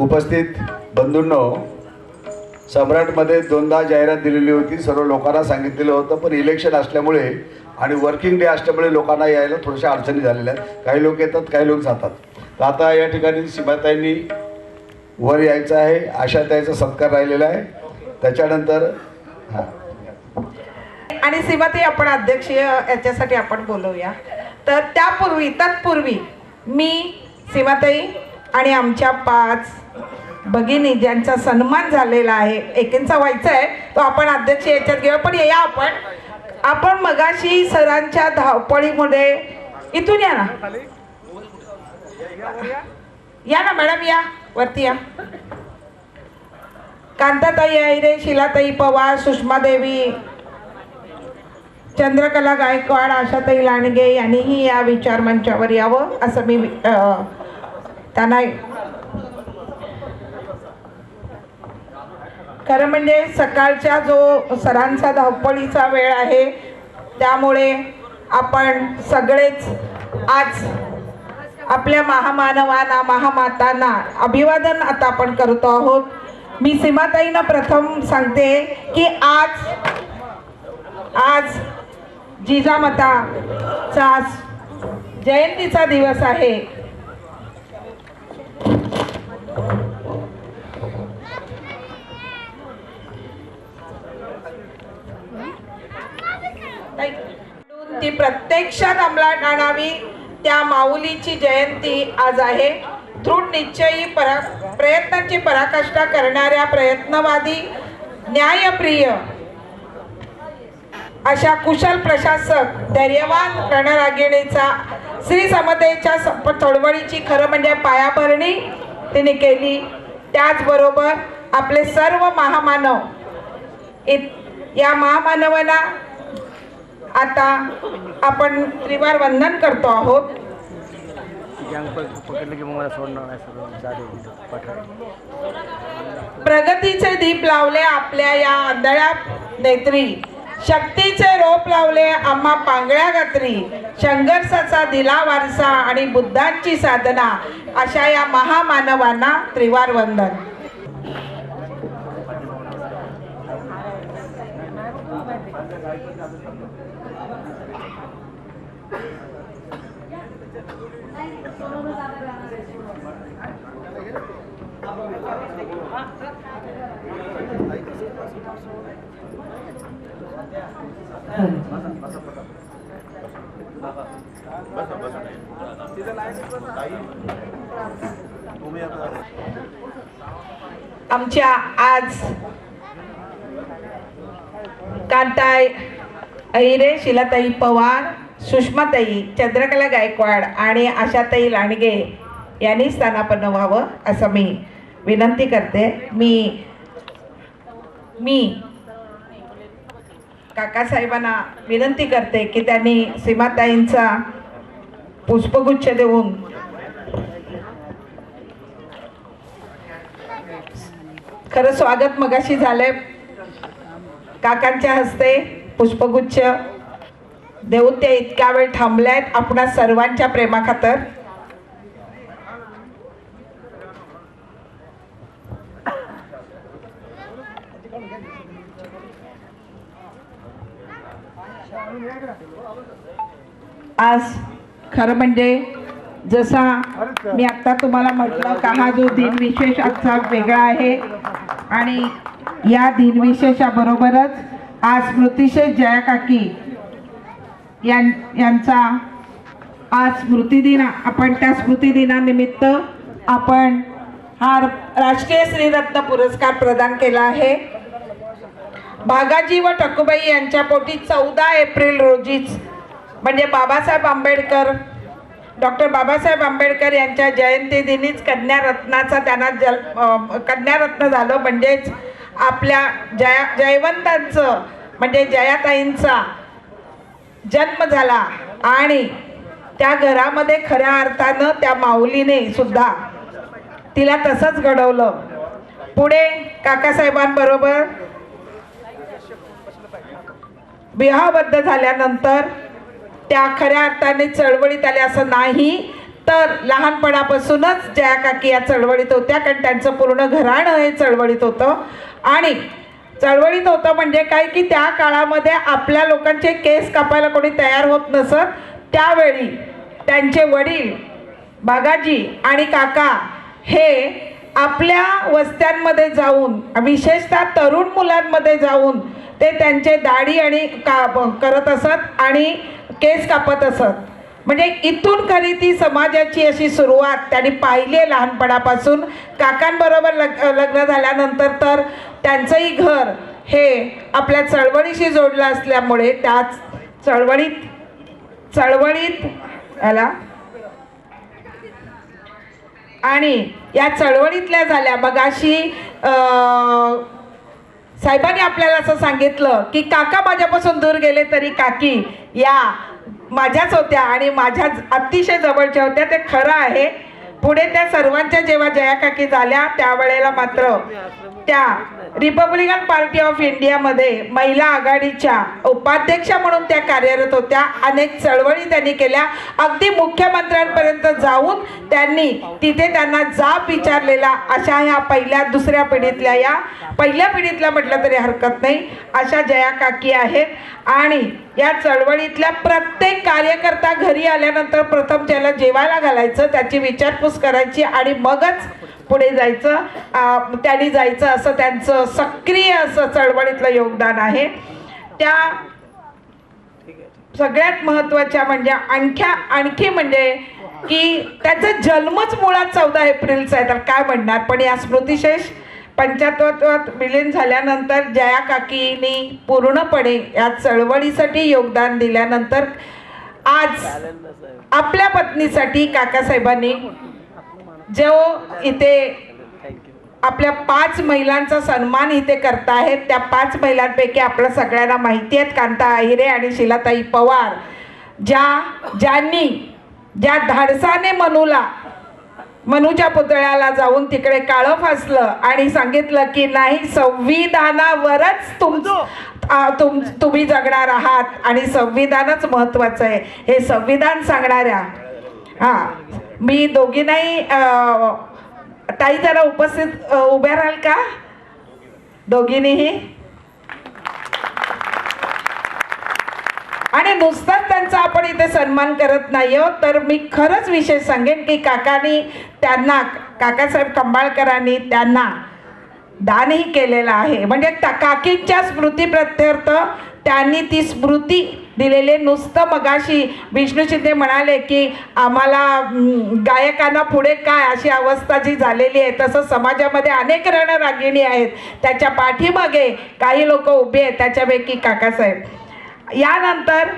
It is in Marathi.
उपस्थित बंधूंनो सम्राटमध्ये दोनदा जाहिरात दिलेली होती. सर्व लोकांना सांगितलेलं होतं पण इलेक्शन असल्यामुळे आणि वर्किंग डे असल्यामुळे लोकांना यायला थोड्याशा अडचणी झालेल्या आहेत. काही लोक येतात काही लोक जातात. तर आता या ठिकाणी सीमाताईंनी वर यायचं आहे. आशाताईचा सत्कार राहिलेला आहे. त्याच्यानंतर हां. आणि सीमाताई आपण अध्यक्षीय याच्यासाठी आपण बोलवूया. तर त्यापूर्वी तत्पूर्वी मी सीमाताई आणि आमच्या पाच भगिनी ज्यांचा सन्मान झालेला आहे एकींचा व्हायचा आहे तो आपण अध्यक्ष याच्यात घेऊ पण या आपण. आपण मगाशी सरांच्या धावपळीमध्ये इथून या ना. या ना मॅडम या. वरती या. कांताताई आहिरे शिलाताई पवार सुषमा देवी चंद्रकला गायकवाड आशाताई लांडगे यांनीही या विचार मंचावर यावं असं मी त्यांना खरं म्हणजे सकाळच्या जो सरांचा धावपळीचा वेळ आहे त्यामुळे आपण सगळेच आज आपल्या महामानवांना महामातांना अभिवादन आता आपण करतो आहोत. मी सीमाताईंना प्रथम सांगते की आज आज जिजामाताचा जयंतीचा दिवस आहे. ती प्रत्यक्षात अंमलात आणावी त्या माऊलीची जयंती आज आहे. दृढ निश्चयी परा प्रयत्नांची पराकाष्ठा करणाऱ्या प्रयत्नवादी न्यायप्रिय अशा कुशल प्रशासक धैर्यवान रणरागिणीचा श्री समतेच्या चळवळीची खरं म्हणजे पायाभरणी तिने केली. त्याचबरोबर आपले सर्व महामानव इत- या महामानवांना आता आपण त्रिवार वंदन करतो आहोत. प्रगतीचे दीप लावले आपल्या या आंधळ्या नेत्री शक्तीचे रोप लावले आम्हा पांगळ्या गात्री. संघर्षाचा दिला वारसा आणि बुद्धांची साधना. अशा या महामानवांना त्रिवार वंदन. आमच्या आज कांताई ऐरे शिलाताई पवार सुषमाताई चंद्रकला गायकवाड आणि आशाताई लांडगे यांनी स्थानापन्न व्हावं असं मी विनंती करते. मी मी काकासाहेबांना विनंती करते की त्यांनी सीमाताईंचा पुष्पगुच्छ देऊन खरं स्वागत मगाशी झालंय. काकांच्या हस्ते पुष्पगुच्छ देऊन ते इतक्या वेळ थांबल्यात आपणा सर्वांच्या प्रेमाखातर. आज खरं म्हणजे जसा मी आता तुम्हाला म्हटलं का हा जो दिन विशेष आजचा वेगळा आहे आणि या दिनविशेषाबरोबरच आज स्मृतिशेष जया काकी यां यांचा आज स्मृतिदिन आपण त्या स्मृतिदिनानिमित्त आपण हा राष्ट्रीय श्रीरत्न पुरस्कार प्रदान केला आहे. भागाजी व ठकुबाई यांच्या पोटी चौदा एप्रिल रोजीच म्हणजे बाबासाहेब आंबेडकर डॉक्टर बाबासाहेब आंबेडकर यांच्या जयंतीदिनीच कन्यारत्नाचा त्यांना जल कन्यारत्न झालं. म्हणजेच आपल्या जया जयवंतांचं म्हणजे जयाताईंचा जन्म झाला. आणि त्या घरामध्ये खऱ्या अर्थानं त्या माऊलीने सुद्धा तिला तसंच घडवलं. पुढे काकासाहेबांबरोबर विवाहबद्ध झाल्यानंतर त्या खऱ्या अर्थाने चळवळीत आल्या असं नाही तर लहानपणापासूनच जया काकी या चळवळीत होत्या कारण त्यांचं पूर्ण घराणं हे चळवळीत होतं. आणि चळवळीत होतं म्हणजे काय की त्या काळामध्ये आपल्या लोकांचे केस कापायला कोणी तयार होत नसत. त्यावेळी त्यांचे वडील बागाजी आणि काका हे आपल्या वस्त्यांमध्ये जाऊन विशेषतः तरुण मुलांमध्ये जाऊन ते त्यांचे दाढी आणि का करत असत आणि केस कापत असत. म्हणजे इथून खरी ती समाजाची अशी सुरुवात त्यांनी पाहिली आहे लहानपणापासून काकांबरोबर लग लग्न झाल्यानंतर तर त्यांचंही घर हे आपल्या चळवळीशी जोडलं असल्यामुळे त्याच चळवळीत चळवळीत याला. आणि या चळवळीतल्या झाल्या. मगाशी साहेबांनी आपल्याला असं सांगितलं की काका माझ्यापासून दूर गेले तरी काकी या माझ्याच होत्या आणि माझ्या अतिशय जवळच्या होत्या. ते खरं आहे. पुढे त्या सर्वांच्या जेव्हा जया काकी झाल्या त्यावेळेला मात्र त्या रिपब्लिकन पार्टी ऑफ इंडियामध्ये महिला आघाडीच्या उपाध्यक्षा म्हणून त्या कार्यरत होत्या. अनेक चळवळी त्यांनी केल्या. अगदी मुख्यमंत्र्यांपर्यंत जाऊन त्यांनी तिथे त्यांना जाब विचारलेला. अशा ह्या पहिल्या दुसऱ्या पिढीतल्या या. पहिल्या पिढीतल्या म्हटलं तरी हरकत नाही. अशा जया काकी आहेत. आणि या चळवळीतल्या प्रत्येक कार्यकर्ता घरी आल्यानंतर प्रथम त्याला जेवायला घालायचं त्याची विचारपूस करायची आणि मगच पुढे जायचं. त्यांनी जायचं असं त्यांचं सक्रिय असं चळवळीतलं योगदान आहे. त्या सगळ्यात महत्त्वाच्या म्हणजे आणख्या आणखी म्हणजे की त्याचा जन्मच मुळात चौदा एप्रिलचा आहे. तर काय म्हणणार? पण या स्मृतिशेष पंचायतत्वात विलीन झाल्यानंतर जया काकीनी पूर्णपणे या चळवळीसाठी योगदान दिल्यानंतर आज आपल्या पत्नीसाठी काकासाहेबांनी जो इथे आपल्या पाच महिलांचा सन्मान इथे करताहेत त्या पाच महिलांपैकी आपल्या सगळ्यांना माहिती आहेत कांता आहिरे आणि शिलाताई पवार ज्या ज्यांनी ज्या धाडसाने मनूला मनूच्या पुतळ्याला जाऊन तिकडे काळं फासलं आणि सांगितलं की नाही संविधानावरच तुम आ, तुम तुम्ही जगणार आहात आणि संविधानच महत्त्वाचं आहे. हे संविधान सांगणाऱ्या हां मी दोघींनाही ताई जरा उपस्थित उभ्या राहाल का? दोघींनीही? आणि नुसताच त्यांचा आपण इथे सन्मान करत नाही आहोत. तर मी खरंच विशेष सांगेन की काकानी त्यांना काकासाहेब कंबाळकरांनी त्यांना दानही केलेलं आहे. म्हणजे त्या काकींच्या स्मृती प्रत्यर्थ त्यांनी ती स्मृती दिलेले नुसतं मगाशी विष्णू शिंदे म्हणाले की आम्हाला गायकांना पुढे काय अशी अवस्था जी झालेली आहे तसं समाजामध्ये अनेक रणरागिणी आहेत. त्याच्या पाठीमागे काही लोक उभे आहेत त्याच्यापैकी काकासाहेब. यानंतर